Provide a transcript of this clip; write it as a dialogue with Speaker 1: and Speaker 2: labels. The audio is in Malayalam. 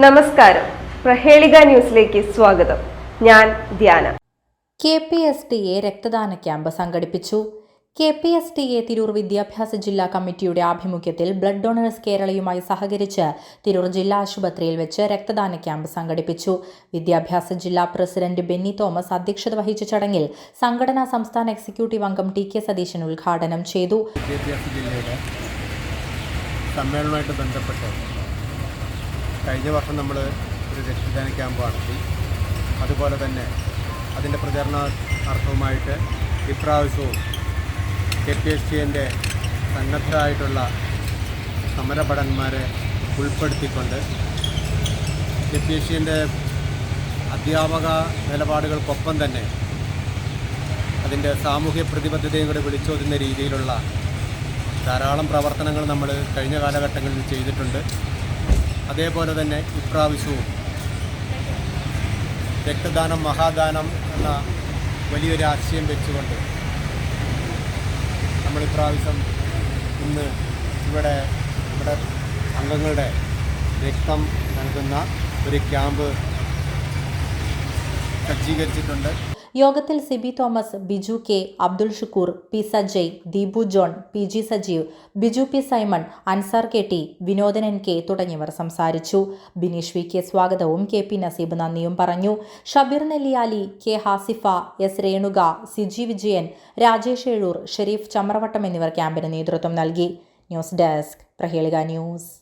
Speaker 1: നമസ്കാരം. പ്രഹേളിക ന്യൂസിലേക്ക് സ്വാഗതം. ഞാൻ Dhyana.
Speaker 2: K P S T A രക്തദാന ക്യാമ്പ് സംഘടിപ്പിച്ചു. K P S T A Tirur വിദ്യാഭ്യാസ ജില്ലാ കമ്മിറ്റിയുടെ ആഭിമുഖ്യത്തിൽ ബ്ലഡ് ഡോണേഴ്സ് കേരളയുമായി സഹകരിച്ച് തിരൂർ ജില്ലാ ആശുപത്രിയിൽ വെച്ച് രക്തദാന ക്യാമ്പ് സംഘടിപ്പിച്ചു. വിദ്യാഭ്യാസ ജില്ലാ പ്രസിഡന്റ് ബെന്നി തോമസ് അധ്യക്ഷത വഹിച്ച ചടങ്ങിൽ സംഘടനാ സംസ്ഥാന എക്സിക്യൂട്ടീവ് അംഗം ടി കെ സതീശൻ ഉദ്ഘാടനം ചെയ്തു.
Speaker 3: വിദ്യാഭ്യാസ ജില്ലയുടെ സമ്മേളനവുമായിട്ട് ബന്ധപ്പെട്ട് കഴിഞ്ഞ വർഷം നമ്മൾ ഒരു രക്ഷിതാന ക്യാമ്പ് നടത്തി അതുപോലെ തന്നെ അതിന്റെ പ്രചരണാർത്ഥവുമായിട്ട് ഇപ്രാവശ്യവും കെ പി എസ് ടിന്റെ സന്നദ്ധരായിട്ടുള്ള സമരഭടന്മാരെ ഉൾപ്പെടുത്തിക്കൊണ്ട് കെ പി എസ് സിന്റെ അധ്യാപക നിലപാടുകൾക്കൊപ്പം തന്നെ അതിന്റെ സാമൂഹ്യ പ്രതിബദ്ധതയും കൂടി വിളിച്ചോതുന്ന രീതിയിലുള്ള ധാരാളം പ്രവർത്തനങ്ങൾ നമ്മൾ കഴിഞ്ഞ കാലഘട്ടങ്ങളിൽ ചെയ്തിട്ടുണ്ട്. അതേപോലെ തന്നെ ഇപ്രാവശ്യവും രക്തദാനം മഹാദാനം എന്ന വലിയൊരു ആശയം വെച്ചുകൊണ്ട് നമ്മൾ ഇപ്രാവശ്യം ഇന്ന് ഇവിടെ നമ്മുടെ അംഗങ്ങളുടെ രക്തം നൽകുന്ന ഒരു ക്യാമ്പ് സജ്ജീകരിച്ചിട്ടുണ്ട്.
Speaker 2: യോഗത്തിൽ Sibi Thomas Biju K Abdul Shukoor P Sajay Deepu John P G Sajeev Biju P Simon Ansar K T Vinodan N K തുടങ്ങിയവർ സംസാരിച്ചു. ബിനീഷ് വി കെ സ്വാഗതവും കെ പി നസീബ് നന്ദിയും പറഞ്ഞു. ഷബീർ നെല്ലിയാലി കെ ഹാസിഫ എസ് രേണുക സിജി വിജയൻ രാജേഷ് ഏഴൂർ ഷെരീഫ് ചമ്രവട്ടം എന്നിവർ ക്യാമ്പിന് നേതൃത്വം നൽകി. News desk Prahelika news.